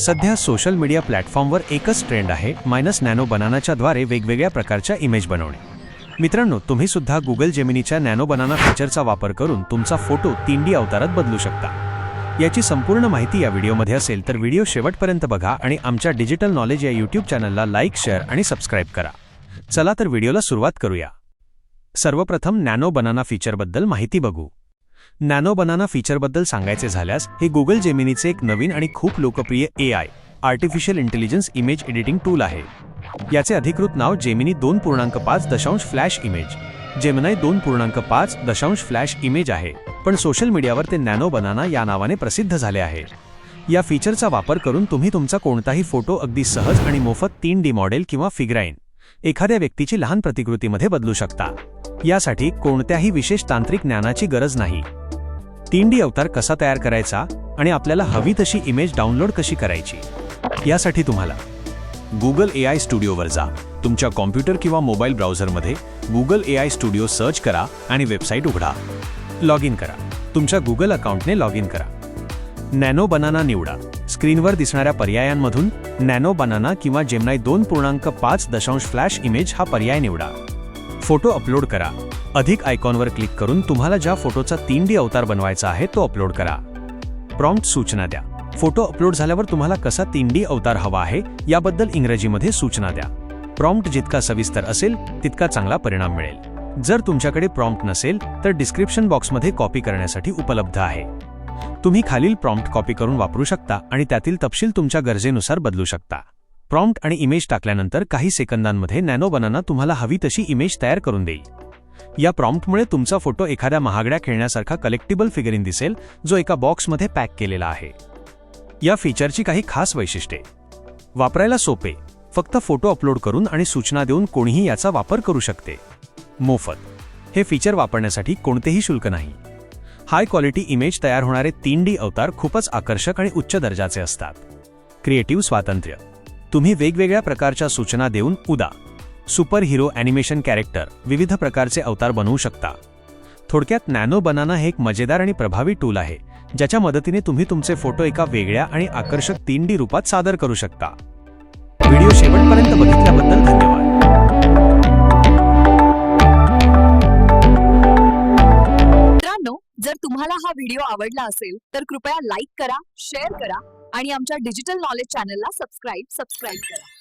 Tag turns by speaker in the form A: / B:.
A: सध्या social media प्लॅटफॉर्मवर एकच ट्रेंड आहे मायनस नॅनो बनानाच्या द्वारे वेगवेगळ्या प्रकारच्या इमेज बनवणे. मित्रांनो तुम्ही सुद्धा गुगल जेमिनीच्या नॅनो बनाना फीचरचा वापर करून तुमचा फोटो तीन डी अवतारात बदलू शकता. याची संपूर्ण माहिती या व्हिडिओमध्ये असेल तर व्हिडिओ शेवटपर्यंत बघा आणि आमच्या डिजिटल नॉलेज या यूट्यूब चॅनलला लाईक शेअर आणि सबस्क्राईब करा. चला तर व्हिडिओला सुरुवात करूया. सर्वप्रथम नॅनो बनाना फीचरबद्दल माहिती बघू. नॅनो बनाना फीचरबद्दल सांगायचे झाल्यास हे गुगल जेमिनीचे एक नवीन आणि खूप लोकप्रिय A I artificial intelligence image editing tool आहे. याचे अधिकृत नाव जेमिनी दोन पूर्णांक पाच दशांश फ्लॅश इमेज जेमिनाय दोन पूर्णांक पाच दशांश फ्लॅश इमेज आहे. पण सोशल मीडियावर ते नॅनो बनाना या नावाने प्रसिद्ध झाले आहे. या फीचरचा वापर करून तुम्ही तुमचा कोणताही फोटो अगदी सहज आणि मोफत तीन डी मॉडेल किंवा फिग्राईन एखाद्या व्यक्तीची लहान प्रतिकृतीमध्ये बदलू शकता. यासाठी कोणत्याही विशेष तांत्रिक ज्ञानाची गरज नाही. तीन डी अवतार कसा तयार करायचा आणि आपल्याला हवी तशी इमेज डाउनलोड कशी करायची? यासाठी तुम्हाला गुगल ए आय स्टुडिओवर जा. तुमच्या कॉम्प्युटर किंवा mobile ब्राउझरमध्ये Google A I studio search करा आणि वेबसाईट उघडा. लॉग इन करा. तुमच्या गुगल अकाउंटने लॉग इन करा. नॅनो बनाना निवडा. स्क्रीनवर दिसणाऱ्या पर्यायांमधून नॅनो बनाना किंवा जेमनाय दोन पूर्णांक पाच दशांश फ्लॅश इमेज हा पर्याय निवडा. फोटो अपलोड करा. अधिक आयकॉनवर क्लिक करून तुम्हाला ज्या फोटोचा तीन डी अवतार बनवायचा आहे तो अपलोड करा. प्रॉम्प्ट सूचना द्या. फोटो अपलोड झाल्यावर तुम्हाला कसा तीन डी अवतार हवा आहे याबद्दल इंग्रजीमध्ये सूचना द्या. प्रॉम्प्ट जितका सविस्तर असेल तितका चांगला परिणाम मिळेल. जर तुमच्याकडे प्रॉम्प्ट नसेल तर डिस्क्रिप्शन बॉक्समध्ये कॉपी करण्यासाठी उपलब्ध आहे. तुम्ही खालील प्रॉम्प्ट कॉपी करून वापरू शकता आणि त्यातील तपशील तुमच्या गरजेनुसार बदलू शकता. प्रॉम्प्ट आणि इमेज टाकल्यानंतर काही सेकंदांमध्ये नॅनो बनाना तुम्हाला हवी तशी इमेज तयार करून देईल. या प्रॉम्प्टमुळे तुमचा फोटो एखाद्या महागड्या खेळण्यासारखा कलेक्टिबल फिगरीन दिसेल जो एका बॉक्समध्ये पॅक केलेला आहे. या फीचरची काही खास वैशिष्ट्ये. वापरायला सोपे. फक्त फोटो अपलोड करून आणि सूचना देऊन कोणीही याचा वापर करू शकते. मोफत. हे फीचर वापरण्यासाठी कोणतेही शुल्क नाही. हाय क्वालिटी इमेज तयार होणारे तीन डी अवतार खूपच आकर्षक आणि उच्च दर्जाचे असतात. क्रिएटिव्ह स्वातंत्र्य. तुम्ही वेगवेगळ्या प्रकारच्या सूचना देऊन उदा. सुपर हिरो ॲनिमेशन कॅरेक्टर विविध प्रकारचे अवतार बनवू शकता. थोडक्यात नॅनो बनाना हे एक मजेदार आणि प्रभावी टूल आहे ज्याच्या मदतीने तुम्ही तुमचे फोटो एका वेगळ्या आणि आकर्षक तीन डी रूपात सादर करू शकता. व्हिडिओ शेवटपर्यंत बघितल्याबद्दल धन्यवाद.
B: मित्रांनो जर तुम्हाला हा व्हिडिओ आवडला असेल तर कृपया लाईक करा शेअर करा आणि आमच्या डिजिटल नॉलेज चॅनलला सबस्क्राईब सबस्क्राईब करा.